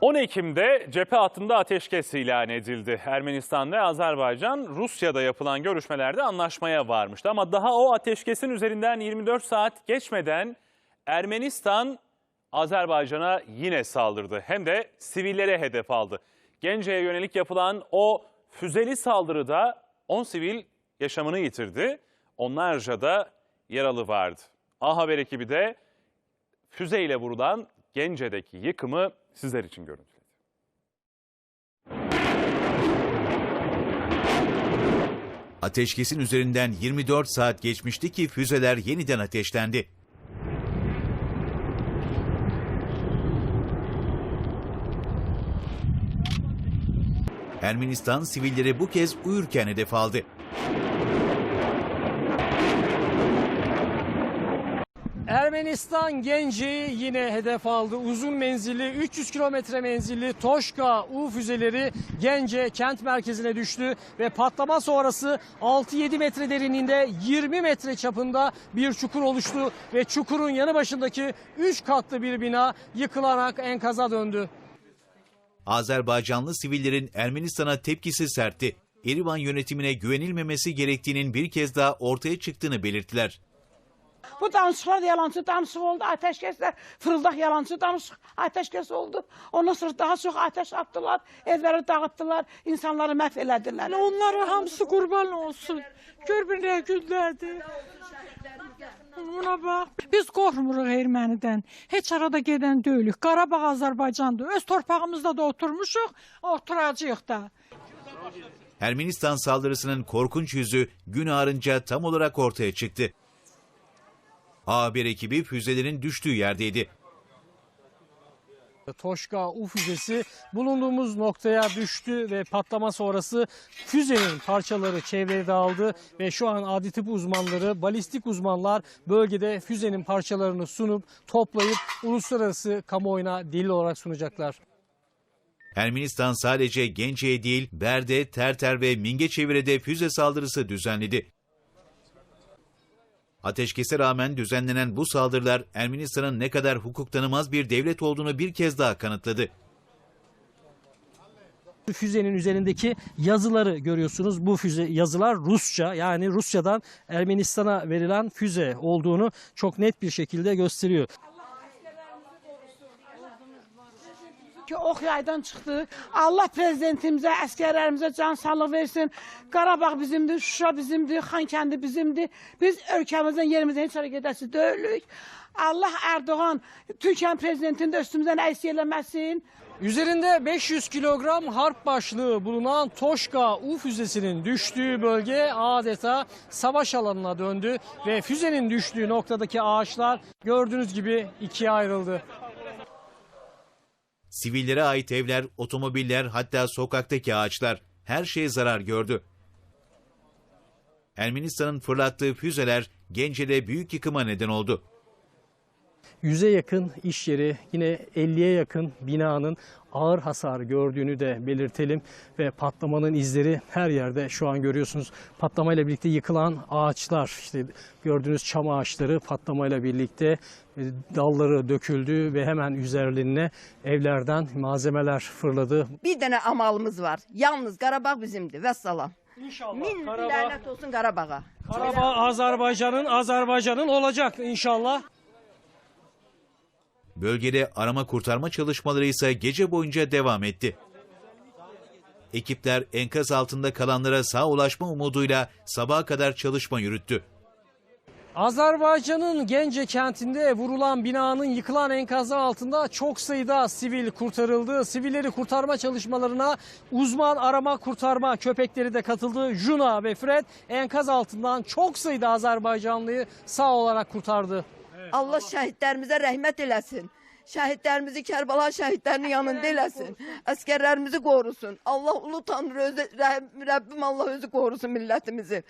10 Ekim'de cephe hattında ateşkes ilan edildi. Ermenistan ve Azerbaycan Rusya'da yapılan görüşmelerde anlaşmaya varmıştı. Ama daha o ateşkesin üzerinden 24 saat geçmeden Ermenistan Azerbaycan'a yine saldırdı. Hem de sivillere hedef aldı. Gence'ye yönelik yapılan o füzeli saldırıda 10 sivil yaşamını yitirdi. Onlarca da yaralı vardı. A Haber ekibi de füzeyle vurulan Gence'deki yıkımı sizler için görüntüledi. Ateşkesin üzerinden 24 saat geçmişti ki füzeler yeniden ateşlendi. Ermenistan sivilleri bu kez uyurken hedef aldı. Ermenistan Gence'yi yine hedef aldı. Uzun menzilli 300 kilometre menzilli Toşka U füzeleri Gence kent merkezine düştü ve patlama sonrası 6-7 metre derinliğinde 20 metre çapında bir çukur oluştu ve çukurun yanı başındaki 3 katlı bir bina yıkılarak enkaza döndü. Azerbaycanlı sivillerin Ermenistan'a tepkisi sertti. Erivan yönetimine güvenilmemesi gerektiğinin bir kez daha ortaya çıktığını belirttiler. Bu danışıqlar yalancı danışıq oldu. Ateşkesler fırıldaq yalancı danışıq ateşkes oldu. Ondan sonra daha çok ateş attılar. Evleri dağıttılar. insanları məhv elədilər. Onlara hamısı kurban olsun. Gör bir ne günlerdi. Buna bak. Biz qorxmuruq ermənidən. Heç arada gedən deyilik. Qarabağ Azərbaycandır. Öz torpağımızda da oturmuşuq, oturacağıq da. Ermenistan saldırısının korkunç yüzü gün ağarınca tam olarak ortaya çıktı. A Haber ekibi füzelerin düştüğü yerdeydi. Toşka U füzesi bulunduğumuz noktaya düştü ve patlama sonrası füzenin parçaları çevreye dağıldı ve şu an adli tıp uzmanları, balistik uzmanlar bölgede füzenin parçalarını sunup toplayıp uluslararası kamuoyuna delil olarak sunacaklar. Ermenistan sadece Gence'ye değil, Berde, Terter ve Mingeçevire'de füze saldırısı düzenledi. Ateşkese rağmen düzenlenen bu saldırılar Ermenistan'ın ne kadar hukuk tanımaz bir devlet olduğunu bir kez daha kanıtladı. Füzenin üzerindeki yazıları görüyorsunuz. Bu füze yazılar Rusça yani Rusya'dan Ermenistan'a verilen füze olduğunu çok net bir şekilde gösteriyor. Ki ox yaydan çıxdı. Allah prezidentimizə, əskərlərimizə can sağlıq versin. Qarabağ bizimdir, Şuşa bizimdir, Xankəndi bizimdir. Biz ölkəmizdən yerimizdən heç yerə gedəsi deyilik. Allah Erdoğan Türkiye prezidentini de üstümüzden eləməsin. Üzerinde 500 kilogram harp başlığı bulunan Toşka U füzesinin düştüğü bölge adeta savaş alanına döndü ve füzenin düştüğü noktadaki ağaçlar gördüğünüz gibi ikiye ayrıldı. Sivillere ait evler, otomobiller hatta sokaktaki ağaçlar her şey zarar gördü. Ermenistan'ın fırlattığı füzeler Gence'de büyük yıkıma neden oldu. Yüze yakın iş yeri yine 50'ye yakın binanın ağır hasar gördüğünü de belirtelim ve patlamanın izleri her yerde şu an görüyorsunuz. Patlamayla birlikte yıkılan ağaçlar işte gördüğünüz çam ağaçları patlamayla birlikte e, dalları döküldü ve hemen üzerlerine evlerden malzemeler fırladı. Bir dənə amalımız var. Yalnız Qarabağ bizimdir. Vəssalam. İnşallah Min Karabağ, lənət olsun Qarabağa. Karabağ Azerbaycan'ın Azerbaycan'ın olacak inşallah. Bölgede arama kurtarma çalışmaları ise gece boyunca devam etti. Ekipler enkaz altında kalanlara sağ ulaşma umuduyla sabaha kadar çalışma yürüttü. Azerbaycan'ın Gence kentinde vurulan binanın yıkılan enkazı altında çok sayıda sivil kurtarıldı. Sivilleri kurtarma çalışmalarına uzman arama kurtarma köpekleri de katıldı. Juna ve Fred enkaz altından çok sayıda Azerbaycanlıyı sağ olarak kurtardı. Allah şəhidlərimizə rəhmət eləsin. Şəhidlərimizi Kərbala şəhidlərinin yanında eləsin. Əskərlərimizi qorusun. Allah ulu tanrı özü Rəbbim Allah özü qorusun millətimizi.